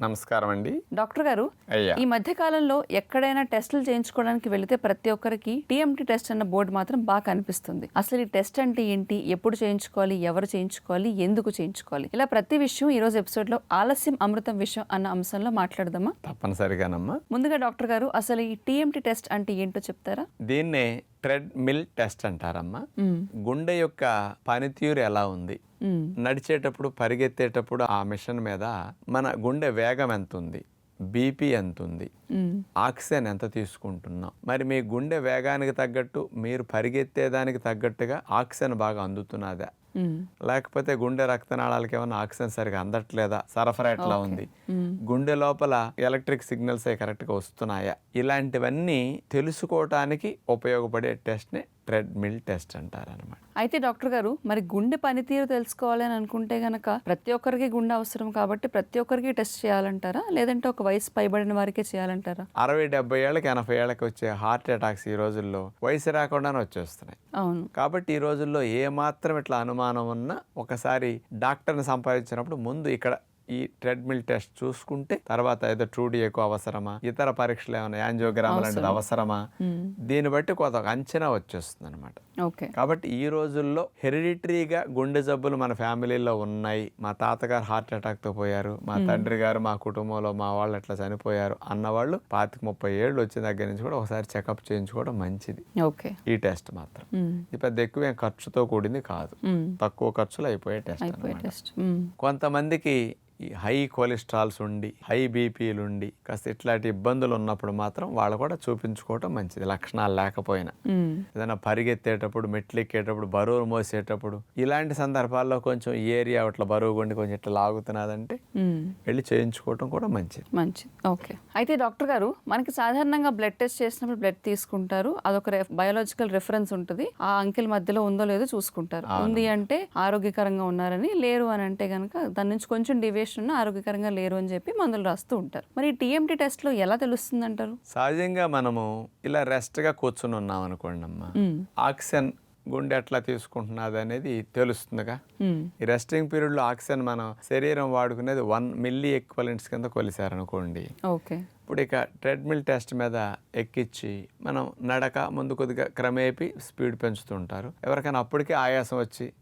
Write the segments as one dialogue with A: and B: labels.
A: నమస్కారం అండి
B: డాక్టర్ గారు ఈ మధ్య కాలంలో ఎక్కడైనా టెస్టులు చేయించుకోవడానికి వెళితే ప్రతి ఒక్కరికి టీఎంటీ టెస్ట్ అన్న బోర్డు మాత్రం బాగా కనిపిస్తుంది. అసలు ఈ టెస్ట్ అంటే ఏంటి? ఎప్పుడు చేయించుకోవాలి? ఎవరు చేయించుకోవాలి? ఎందుకు చేయించుకోవాలి? ఇలా ప్రతి విషయం ఈ రోజు ఎపిసోడ్లో ఆలస్యం అమృతం విషయం అన్న అంశంలో మాట్లాడదామా?
A: తప్పనిసరిగానమ్మా.
B: ముందుగా డాక్టర్ గారు అసలు ఈ టీఎంటీ టెస్ట్ అంటే ఏంటో చెప్తారా?
A: దీన్నే ట్రెడ్ మిల్ టెస్ట్ అంటారమ్మా.
B: మ్మ్.
A: గుండె యొక్క పనితీరు ఎలా ఉంది. నడిచేటప్పుడు పరిగెత్తేటప్పుడు ఆ మిషన్ మీద మన గుండె వేగం ఎంత ఉంది బీపీ ఎంత ఉంది. ఆక్సిజన్ ఎంత తీసుకుంటున్నాం? మరి మీ గుండె వేగానికి తగ్గట్టు మీరు పరిగెత్తేదానికి తగ్గట్టుగా ఆక్సిజన్ బాగా అందుతున్నదా. లేకపోతే గుండె రక్తనాళాలకి ఏమైనా ఆక్సిజన్ సరిగా అందట్లేదా? సరఫరా ఎట్లా ఉంది? గుండె లోపల ఎలక్ట్రిక్ సిగ్నల్స్ కరెక్ట్గా వస్తున్నాయా? ఇలాంటివన్నీ తెలుసుకోవటానికి ఉపయోగపడే టెస్ట్ని ట్రెడ్మిల్ టెస్ట్ అంటారనమాట.
B: అయితే డాక్టర్ గారు మరి గుండె పనితీరు తెలుసుకోవాలి అని అనుకుంటే గనక ప్రతి ఒక్కరికి గుండె అవసరం కాబట్టి ప్రతి ఒక్కరికి టెస్ట్ చేయాలంటారా? లేదంటే ఒక వయసు పైబడిన వారికే చేయాలంటారా?
A: అరవై డెబ్బై ఏళ్ళకి ఎనభై ఏళ్ళకి వచ్చే హార్ట్ అటాక్స్ ఈ రోజుల్లో వయసు రాకుండానే వచ్చేస్తున్నాయి.
B: అవును.
A: కాబట్టి ఈ రోజుల్లో ఏ మాత్రం ఇట్లా అనుమానం ఉన్నా ఒకసారి డాక్టర్ని సంపాదించినప్పుడు ముందు ఇక్కడ ఈ ట్రెడ్మిల్ టెస్ట్ చూసుకుంటే తర్వాత ఏదో ట్రూడియకు అవసరమా? ఇతర పరీక్షలు ఏమైనా యాంజియోగ్రామ్ లాంటిది అవసరమా? దీన్ని బట్టి కొంత అంచనా వచ్చేస్తుంది అనమాట
B: ఓకే.
A: కాబట్టి ఈ రోజుల్లో హెరిడిటరీగా గుండె జబ్బులు మన ఫ్యామిలీలో ఉన్నాయి. మా తాతగారు హార్ట్ అటాక్తో పోయారు. మా తండ్రి గారు మా కుటుంబంలో మా వాళ్ళు ఎట్లా చనిపోయారు అన్నవాళ్ళు పాతిక ముప్పై ఏళ్ళు వచ్చిన దగ్గర నుంచి కూడా ఒకసారి చెకప్ చేయించుకోవడం మంచిది.
B: ఓకే.
A: ఈ టెస్ట్ మాత్రం. ఇది పెద్ద ఎక్కువ ఖర్చుతో కూడింది కాదు. తక్కువ ఖర్చులో అయిపోయే టెస్ట్. కొంతమందికి ఈ హై కొలెస్ట్రాల్స్ ఉండి హై బీపీలు ఉండి కాస్త ఇట్లాంటి ఇబ్బందులు ఉన్నప్పుడు మాత్రం వాళ్ళు కూడా చూపించుకోవటం మంచిది లక్షణాలు లేకపోయినా. ఏదైనా పరిగెత్తేటప్పుడు మెట్లు ఎక్కేటప్పుడు బరువులు మోసేటప్పుడు ఇలాంటి సందర్భాల్లో కొంచెం ఈ ఏరియా అట్లా బరువు గుండి కొంచెం ఇట్లా లాగుతున్నదంటే. వెళ్ళి చేయించుకోవటం కూడా మంచిది.
B: మంచిది ఓకే. అయితే డాక్టర్ గారు మనకి సాధారణంగా బ్లడ్ టెస్ట్ చేసినప్పుడు బ్లడ్ తీసుకుంటారు అదొక బయోలాజికల్ రెఫరెన్స్ ఉంటుంది ఆ అంకెల మధ్యలో ఉందో లేదో చూసుకుంటారు. ఉంది అంటే ఆరోగ్యకరంగా ఉన్నారని లేరు అని అంటే కనుక దాని నుంచి కొంచెం డివియేషన్ ఉన్న ఆరోగ్యకరంగా లేరు అని చెప్పి మందులు రాస్తూ ఉంటారు. మరి టీఎంటీ టెస్ట్లో ఎలా తెలుస్తుంది అంటారు
A: సహజంగా మనము ఇలా రెస్ట్గా కూర్చుని ఉన్నాం అనుకోండి అమ్మా ఆక్సిజన్ గుండె ఎట్లా తీసుకుంటున్నది అనేది తెలుస్తుందిగా. ఈ రెస్టింగ్ పీరియడ్లో ఆక్సిజన్ మనం శరీరం వాడుకునేది వన్ మిల్లీ ఎక్వలెంట్స్ కింద కొలిసారనుకోండి
B: ఓకే.
A: ఇప్పుడు ఇక ట్రెడ్మిల్ టెస్ట్ మీద ఎక్కించి మనం నడక ముందు కొద్దిగా క్రమేపీ స్పీడ్ పెంచుతుంటారు ఎవరికైనా అప్పటికే ఆయాసం వచ్చి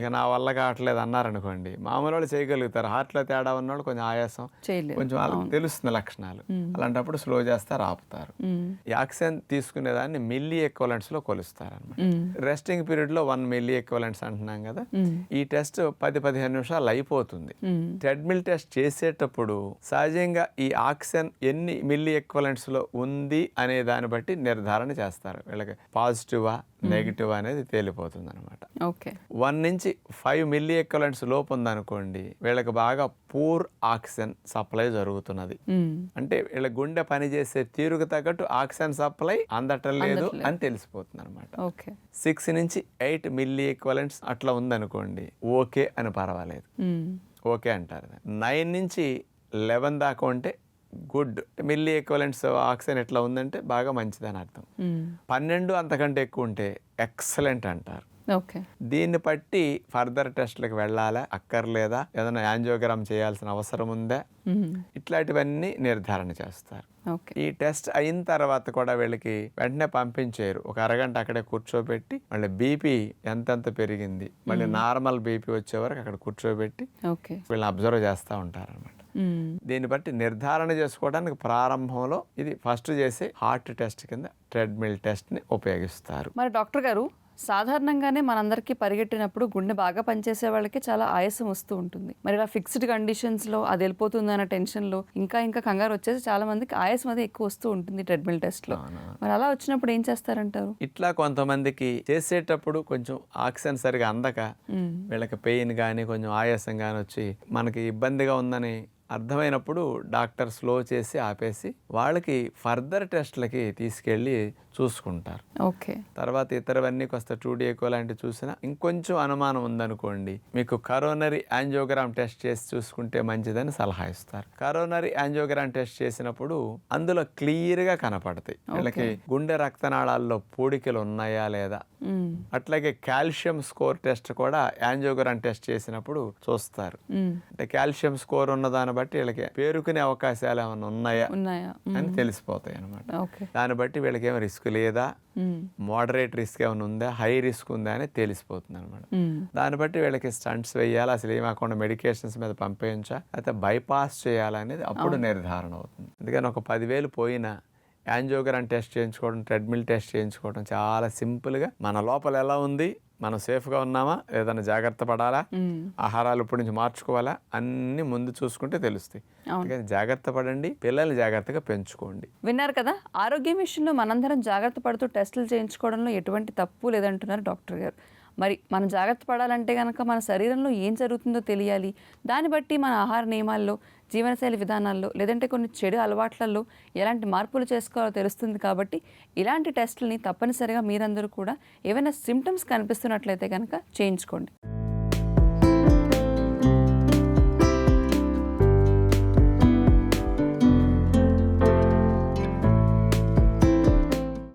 A: ఇక నా వల్ల కావట్లేదు అన్నారనుకోండి మామూలు వాళ్ళు చేయగలుగుతారు. హార్ట్లో తేడా ఉన్నవాళ్ళు కొంచెం ఆయాసం కొంచెం వాళ్ళకి తెలుస్తుంది లక్షణాలు. అలాంటప్పుడు స్లో చేస్తారు ఆపుతారు.
B: మ్మ్.
A: ఈ ఆక్సిజన్ తీసుకునేదాన్ని మిల్లీ ఎక్వలెంట్స్లో కొలుస్తారు అనమాట. రెస్టింగ్ పీరియడ్లో వన్ మిల్లీ ఎక్వలెంట్స్ అంటున్నాం కదా. ఈ టెస్ట్ పది పదిహేను నిమిషాలు అయిపోతుంది. ట్రెడ్మిల్ టెస్ట్ చేసేటప్పుడు సహజంగా ఈ ఆక్సిజన్ ఎన్ని మిల్లీ ఎక్వలెంట్స్లో ఉంది అనే దాన్ని బట్టి నిర్ధారణ చేస్తారు. వీళ్ళకి పాజిటివా నెగిటివ్ అనేది తేలిపోతుంది అనమాట
B: ఓకే.
A: వన్ నుంచి ఫైవ్ మిల్లీ ఎక్వలెంట్స్ లోపు ఉందనుకోండి వీళ్ళకి బాగా పూర్ ఆక్సిజన్ సప్లై జరుగుతున్నది. అంటే వీళ్ళ గుండె పనిచేసే తీరుకు తగ్గట్టు ఆక్సిజన్ సప్లై అందటం లేదు అని తెలిసిపోతుంది అనమాట
B: ఓకే.
A: సిక్స్ నుంచి ఎయిట్ మిల్లీ ఈక్వలెంట్స్ అట్లా ఉందనుకోండి ఓకే అని పర్వాలేదు. ఓకే అంటారు నైన్ నుంచి లెవెన్ దాకా ఉంటే గుడ్ మిల్లీ ఈక్వలెంట్స్ ఆక్సిజన్ ఎట్లా ఉందంటే బాగా మంచిదని అర్థం.
B: మ్మ్.
A: పన్నెండు అంతకంటే ఎక్కువ ఉంటే ఎక్సలెంట్ అంటారు.
B: ఓకే
A: దీన్ని బట్టి ఫర్దర్ టెస్ట్లకు వెళ్ళాలా? అక్కర్లేదా? ఏదైనా యాంజియోగ్రామ్ చేయాల్సిన అవసరం ఉందా?
B: మ్మ్.
A: ఇట్లాంటివన్నీ నిర్ధారణ చేస్తారు. ఈ టెస్ట్ అయిన తర్వాత కూడా వీళ్ళకి వెంటనే పంపించారు ఒక అరగంట అక్కడే కూర్చోబెట్టి మళ్ళీ బీపీ ఎంతెంత పెరిగింది? మళ్ళీ నార్మల్ బీపీ వచ్చే వరకు అక్కడ కూర్చోబెట్టి
B: ఓకే
A: వీళ్ళని అబ్జర్వ్ చేస్తూ
B: మ్మ్.
A: దీన్ని బట్టి నిర్ధారణ చేసుకోవడానికి ప్రారంభంలో ఇది ఫస్ట్ చేసే హార్ట్ టెస్ట్ కింద ట్రెడ్మిల్ టెస్ట్ని ఉపయోగిస్తారు.
B: మరి డాక్టర్ గారు సాధారణంగానే మనందరికీ పరిగెట్టినప్పుడు గుండె బాగా పనిచేసే వాళ్ళకి చాలా ఆయాసం వస్తూ ఉంటుంది. మరి ఇలా ఫిక్స్డ్ కండిషన్స్లో అది వెళ్ళిపోతుంది అన్న టెన్షన్లో ఇంకా ఇంకా కంగారు వచ్చేసి చాలా మందికి ఆయాసం అది ఎక్కువ వస్తూ ఉంటుంది ట్రెడ్మిల్ టెస్ట్లో మరి అలా వచ్చినప్పుడు ఏం చేస్తారంటారు?
A: ఇట్లా కొంతమందికి చేసేటప్పుడు కొంచెం ఆక్సిజన్ సరిగా అందక. వీళ్ళకి పెయిన్ కానీ కొంచెం ఆయాసం కానీ వచ్చి మనకి ఇబ్బందిగా ఉందని అర్థమైనప్పుడు డాక్టర్ స్లో చేసి ఆపేసి వాళ్ళకి ఫర్దర్ టెస్ట్లకి తీసుకెళ్ళి చూసుకుంటారు.
B: ఓకే.
A: తర్వాత ఇతరవన్నీ కొస్త టూడీ ఎక్కువ లాంటివి చూసినా ఇంకొంచెం అనుమానం ఉందనుకోండి మీకు కరోనరీ యాంజియోగ్రామ్ టెస్ట్ చేసి చూసుకుంటే మంచిదని సలహా ఇస్తారు. కరోనరీ యాంజియోగ్రామ్ టెస్ట్ చేసినప్పుడు అందులో క్లియర్గా కనపడతాయి. వీళ్ళకి గుండె రక్తనాళాల్లో పూడికలు ఉన్నాయా లేదా. అట్లాగే కాల్షియం స్కోర్ టెస్ట్ కూడా యాంజియోగ్రామ్ టెస్ట్ చేసినప్పుడు చూస్తారు. అంటే కాల్షియం స్కోర్ ఉన్న దాన్ని బట్టి వీళ్ళకి పేరుకునే అవకాశాలు ఏమైనా ఉన్నాయా
B: ఉన్నాయా?
A: అని తెలిసిపోతాయి అనమాట దాన్ని బట్టి వీళ్ళకి ఏమైనా రిస్క్ లేదా. మోడరేట్ రిస్క్ ఏమైనా ఉందా? హై రిస్క్ ఉందా అని తెలిసిపోతుంది అనమాట. దాన్ని బట్టి వీళ్ళకి స్టంట్స్ వేయాలి? అసలు ఏమకుండా మెడికేషన్స్ మీద పంపేయించా అయితే బైపాస్ చేయాలనేది అప్పుడు నిర్ధారణ అవుతుంది. అందుకని ఒక పదివేలు పోయినా యాంజియోగ్రామ్ టెస్ట్ చేయించుకోవడం ట్రెడ్మిల్ టెస్ట్ చేయించుకోవడం చాలా సింపుల్గా. మన లోపల ఎలా ఉంది? మనం సేఫ్గా ఉన్నామా? ఏదైనా జాగ్రత్త పడాలా. ఆహారాలు ఇప్పటి నుంచి మార్చుకోవాలా? అన్నీ ముందు చూసుకుంటే తెలుస్తాయి. అందుకని జాగ్రత్త పడండి పిల్లల్ని జాగ్రత్తగా పెంచుకోండి.
B: విన్నారు కదా? ఆరోగ్యం విషయంలో మనందరం జాగ్రత్త పడుతూ టెస్టులు చేయించుకోవడంలో ఎటువంటి తప్పు లేదంటున్నారు డాక్టర్ గారు. మరి మనం జాగ్రత్త పడాలంటే కనుక మన శరీరంలో ఏం జరుగుతుందో తెలియాలి. దాన్ని బట్టి మన ఆహార నియమాల్లో జీవనశైలి విధానాల్లో లేదంటే కొన్ని చెడు అలవాట్లలో ఎలాంటి మార్పులు చేసుకోవాలో తెలుస్తుంది కాబట్టి ఇలాంటి టెస్టులని తప్పనిసరిగా మీరందరూ కూడా ఏవైనా సిమ్టమ్స్ కనిపిస్తున్నట్లయితే కనుక చేయించుకోండి.